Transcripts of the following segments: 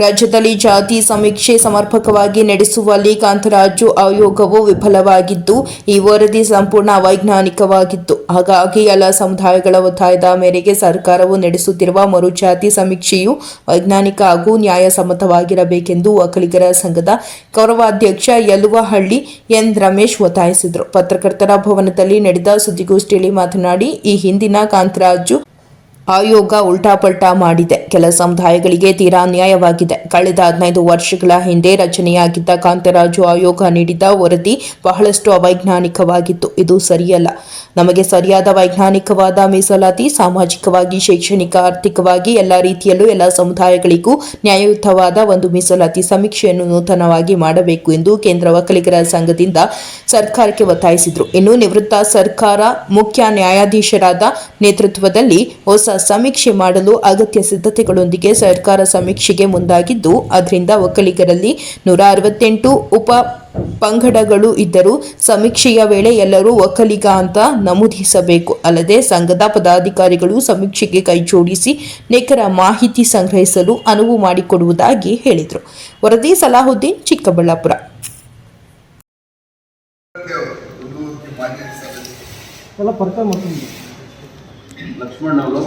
ರಾಜ್ಯದಲ್ಲಿ ಜಾತಿ ಸಮೀಕ್ಷೆ ಸಮರ್ಪಕವಾಗಿ ನಡೆಸುವಲ್ಲಿ ಕಾಂತರಾಜು ಆಯೋಗವು ವಿಫಲವಾಗಿದ್ದು, ಈ ವರದಿ ಸಂಪೂರ್ಣ ಅವೈಜ್ಞಾನಿಕವಾಗಿತ್ತು. ಹಾಗಾಗಿ ಎಲ್ಲ ಸಮುದಾಯಗಳ ಒತ್ತಾಯದ ಮೇರೆಗೆ ಸರ್ಕಾರವು ನಡೆಸುತ್ತಿರುವ ಮರುಜಾತಿ ಸಮೀಕ್ಷೆಯು ವೈಜ್ಞಾನಿಕ ಹಾಗೂ ನ್ಯಾಯಸಮ್ಮತವಾಗಿರಬೇಕೆಂದು ಒಕ್ಕಲಿಗರ ಸಂಘದ ಗೌರವಾಧ್ಯಕ್ಷ ಯಲುವಹಳ್ಳಿ ಎನ್. ರಮೇಶ್ ಒತ್ತಾಯಿಸಿದರು. ಪತ್ರಕರ್ತರ ಭವನದಲ್ಲಿ ನಡೆದ ಸುದ್ದಿಗೋಷ್ಠಿಯಲ್ಲಿ ಮಾತನಾಡಿ, ಈ ಹಿಂದಿನ ಕಾಂತರಾಜು ಆಯೋಗ ಉಲ್ಟಾಪಲ್ಟಾ ಮಾಡಿದೆ. ಕೆಲ ಸಮುದಾಯಗಳಿಗೆ ತೀರಾ ನ್ಯಾಯವಾಗಿದೆ ಕಳೆದ ಹದಿನೈದು ವರ್ಷಗಳ ಹಿಂದೆ ರಚನೆಯಾಗಿದ್ದ ಕಾಂತರಾಜು ಆಯೋಗ ನೀಡಿದ ವರದಿ ಬಹಳಷ್ಟು ಅವೈಜ್ಞಾನಿಕವಾಗಿತ್ತು. ಇದು ಸರಿಯಲ್ಲ. ನಮಗೆ ಸರಿಯಾದ ವೈಜ್ಞಾನಿಕವಾದ ಮೀಸಲಾತಿ, ಸಾಮಾಜಿಕವಾಗಿ, ಶೈಕ್ಷಣಿಕ, ಆರ್ಥಿಕವಾಗಿ ಎಲ್ಲ ರೀತಿಯಲ್ಲೂ ಎಲ್ಲ ಸಮುದಾಯಗಳಿಗೂ ನ್ಯಾಯಯುತವಾದ ಒಂದು ಮೀಸಲಾತಿ ಸಮೀಕ್ಷೆಯನ್ನು ನೂತನವಾಗಿ ಮಾಡಬೇಕು ಎಂದು ಕೇಂದ್ರ ವಕಲಿಗರ ಸಂಘದಿಂದ ಸರ್ಕಾರಕ್ಕೆ ಒತ್ತಾಯಿಸಿದರು. ಇನ್ನು ನಿವೃತ್ತ ಸರ್ಕಾರ ಮುಖ್ಯ ನ್ಯಾಯಾಧೀಶರಾದ ನೇತೃತ್ವದಲ್ಲಿ ಹೊಸ ಸಮೀಕ್ಷೆ ಮಾಡಲು ಅಗತ್ಯ ಸಿದ್ಧತೆಗಳೊಂದಿಗೆ ಸರ್ಕಾರ ಸಮೀಕ್ಷೆಗೆ ಮುಂದಾಗಿದ್ದು ಅದರಿಂದ ಒಕ್ಕಲಿಗರಲ್ಲಿ ನೂರ ಅರವತ್ತೆಂಟು ಉಪ ಪಂಗಡಗಳು ಇದ್ದರೂ ಸಮೀಕ್ಷೆಯ ವೇಳೆ ಎಲ್ಲರೂ ಒಕ್ಕಲಿಗ ಅಂತ ನಮೂದಿಸಬೇಕು. ಅಲ್ಲದೆ ಸಂಘದ ಪದಾಧಿಕಾರಿಗಳು ಸಮೀಕ್ಷೆಗೆ ಕೈಜೋಡಿಸಿ ನಿಖರ ಮಾಹಿತಿ ಸಂಗ್ರಹಿಸಲು ಅನುವು ಮಾಡಿಕೊಡುವುದಾಗಿ ಹೇಳಿದರು. ವರದಿ ಸಲಾಹುದ್ದೀನ್ ಚಿಕ್ಕಬಳ್ಳಾಪುರ. ಎಲ್ಲ ಪರಿಚಯ ಮಾಡ್ತೀನಿ. ಲಕ್ಷ್ಮಣ್ ಅವರು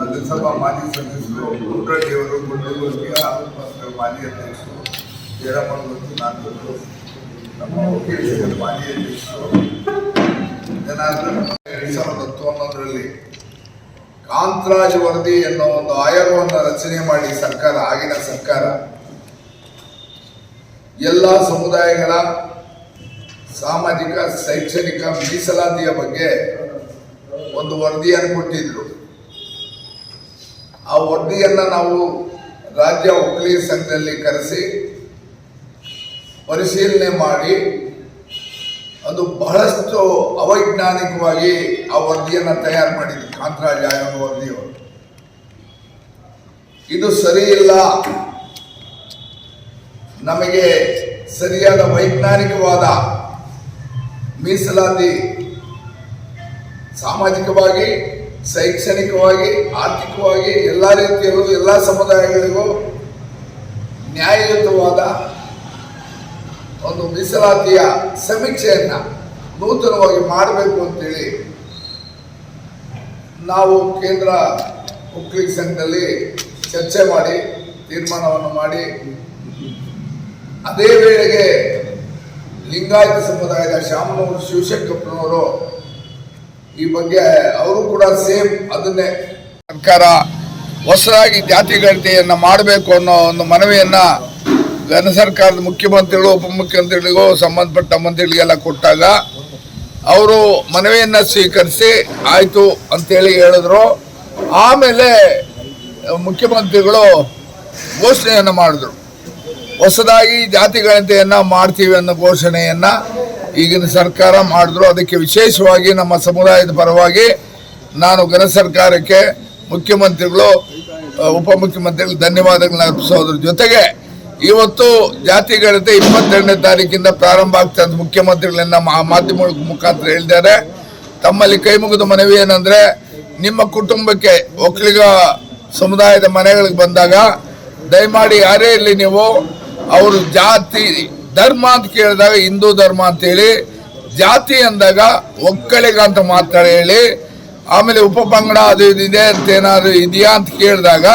ನಗರಸಭಾ ಮಾಜಿ ಸದಸ್ಯರು ಗುಂಡ್ರಳ್ಳಿ ಅವರು ಗುಂಡ್ರಗುರ್ಗಿ ಆರೋಗ್ಯ ಮಾಜಿ ಅಧ್ಯಕ್ಷರು ಜಯರಾಮನ್ ನಾನು ನಮ್ಮ ಮಾಜಿ ಅಧ್ಯಕ್ಷರು. ಜನಾರ್ದನ್ ಎರಡ್ ಸಾವಿರದ ಹತ್ತೊಂಬತ್ತರಲ್ಲಿ ಕಾಂತರಾಜ್ ವರದಿ ಎನ್ನುವ ಒಂದು ಆಯೋಗವನ್ನು ರಚನೆ ಮಾಡಿ ಸರ್ಕಾರ, ಆಗಿನ ಸರ್ಕಾರ. ಎಲ್ಲ ಸಮುದಾಯಗಳ ಸಾಮಾಜಿಕ, ಶೈಕ್ಷಣಿಕ ಮೀಸಲಾತಿಯ ಬಗ್ಗೆ ಒಂದು ವರದಿಯನ್ನು ಕೊಟ್ಟಿದ್ರು. ಆ ವರದಿಯನ್ನ ನಾವು ರಾಜ್ಯ ಒಕ್ಕಲಿಗ ಸಂಘದಲ್ಲಿ ಕರೆಸಿ ಪರಿಶೀಲನೆ ಮಾಡಿ ಅದು ಬಹಳಷ್ಟು ಅವೈಜ್ಞಾನಿಕವಾಗಿ ಆ ವರದಿಯನ್ನು ತಯಾರು ಮಾಡಿದ್ರು, ಕಾಂತರಾಜ್ ಆಯೋಗ ವರದಿಯವರು. ಇದು ಸರಿ ಇಲ್ಲ. ನಮಗೆ ಸರಿಯಾದ ವೈಜ್ಞಾನಿಕವಾದ ಮೀಸಲಾತಿ ಸಾಮಾಜಿಕವಾಗಿ, ಶೈಕ್ಷಣಿಕವಾಗಿ, ಆರ್ಥಿಕವಾಗಿ, ಎಲ್ಲ ರೀತಿಯಲ್ಲೂ, ಎಲ್ಲ ಸಮುದಾಯಗಳಿಗೂ ನ್ಯಾಯಯುತವಾದ ಒಂದು ಮೀಸಲಾತಿಯ ಸಮೀಕ್ಷೆಯನ್ನ ನೂತನವಾಗಿ ಮಾಡಬೇಕು ಅಂತೇಳಿ ನಾವು ಕೇಂದ್ರ ಒಕ್ಕಲಿಗ ಸಂಘದಲ್ಲಿ ಚರ್ಚೆ ಮಾಡಿ, ತೀರ್ಮಾನವನ್ನು ಮಾಡಿ, ಅದೇ ವೇಳೆಗೆ ಲಿಂಗಾಯತ ಸಮುದಾಯದ ಶಾಮನೂರು ಶಿವಶಂಕರಪ್ಪನವರು ಈ ಬಗ್ಗೆ ಅವರು ಕೂಡ ಸೇಮ್ ಅದನ್ನೇ ಸರ್ಕಾರ ಹೊಸದಾಗಿ ಜಾತಿ ಗಣತಿಯನ್ನ ಮಾಡಬೇಕು ಅನ್ನೋ ಒಂದು ಮನವಿಯನ್ನ ಘನ ಸರ್ಕಾರದ ಮುಖ್ಯಮಂತ್ರಿಗಳು, ಉಪಮುಖ್ಯಮಂತ್ರಿಗಳಿಗೂ ಸಂಬಂಧಪಟ್ಟ ಮಂತ್ರಿಗಳಿಗೆಲ್ಲ ಕೊಟ್ಟಾಗ ಅವರು ಮನವಿಯನ್ನ ಸ್ವೀಕರಿಸಿ ಆಯಿತು ಅಂತೇಳಿ ಹೇಳಿದ್ರು. ಆಮೇಲೆ ಮುಖ್ಯಮಂತ್ರಿಗಳು ಘೋಷಣೆಯನ್ನು ಮಾಡಿದ್ರು. ಹೊಸದಾಗಿ ಜಾತಿ ಗಣತಿಯನ್ನ ಮಾಡ್ತೀವಿ ಅನ್ನೋ ಘೋಷಣೆಯನ್ನ ಈಗಿನ ಸರ್ಕಾರ ಮಾಡಿದ್ರು, ಅದಕ್ಕೆ ವಿಶೇಷವಾಗಿ ನಮ್ಮ ಸಮುದಾಯದ ಪರವಾಗಿ ನಾನು ಘನ ಸರ್ಕಾರಕ್ಕೆ ಮುಖ್ಯಮಂತ್ರಿಗಳು ಉಪಮುಖ್ಯಮಂತ್ರಿಗಳು ಧನ್ಯವಾದಗಳನ್ನ ಅರ್ಪಿಸೋದ್ರ ಜೊತೆಗೆ ಇವತ್ತು ಜಾತಿ ಗಣತೆ ಇಪ್ಪತ್ತೆರಡನೇ ತಾರೀಕಿಂದ ಪ್ರಾರಂಭ ಆಗ್ತದೆ ಅಂತ ಮುಖ್ಯಮಂತ್ರಿಗಳನ್ನ ಮಾಧ್ಯಮ ಮುಖಾಂತರ ಹೇಳಿದ್ದಾರೆ. ತಮ್ಮಲ್ಲಿ ಕೈ ಮುಗಿದ ಮನವಿ ಏನಂದ್ರೆ, ನಿಮ್ಮ ಕುಟುಂಬಕ್ಕೆ ಒಕ್ಕಲಿಗ ಸಮುದಾಯದ ಮನೆಗಳಿಗೆ ಬಂದಾಗ, ದಯಮಾಡಿ ಯಾರೇ ಇರಲಿ ನೀವು, ಅವರು ಜಾತಿ ಧರ್ಮ ಅಂತ ಕೇಳಿದಾಗ ಹಿಂದೂ ಧರ್ಮ ಅಂತೇಳಿ, ಜಾತಿ ಅಂದಾಗ ಒಕ್ಕಳಿಗ ಅಂತ ಮಾತ್ರ ಹೇಳಿ, ಆಮೇಲೆ ಉಪಪಂಗಡ ಅದು ಇದು ಇದೆ ಅಂತ ಏನಾದ್ರು ಇದೆಯಾ ಅಂತ ಕೇಳಿದಾಗ,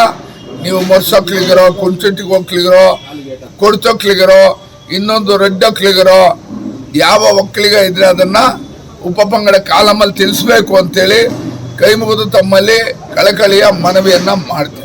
ನೀವು ಮೊರ್ಸೊಕ್ಲಿಗರೋ ಕುಂಚುಟ್ಟಿಗೆ ಹೋಗ್ಲಿಗಿರೋ ಕೊಡ್ಸೋಕ್ಲಿಗಿರೋ ಇನ್ನೊಂದು ರೆಡ್ ಒಕ್ಕಲಿಗರೋ ಯಾವ ಒಕ್ಕಲಿಗ ಇದ್ರೆ ಅದನ್ನ ಉಪಪಂಗಡ ಕಾಲಮಲ್ಲಿ ತಿಳಿಸ್ಬೇಕು ಅಂತೇಳಿ ಕೈ ಮುಗಿದು ತಮ್ಮಲ್ಲಿ ಕಳಕಳಿಯ ಮನವಿಯನ್ನ ಮಾಡ್ತೀವಿ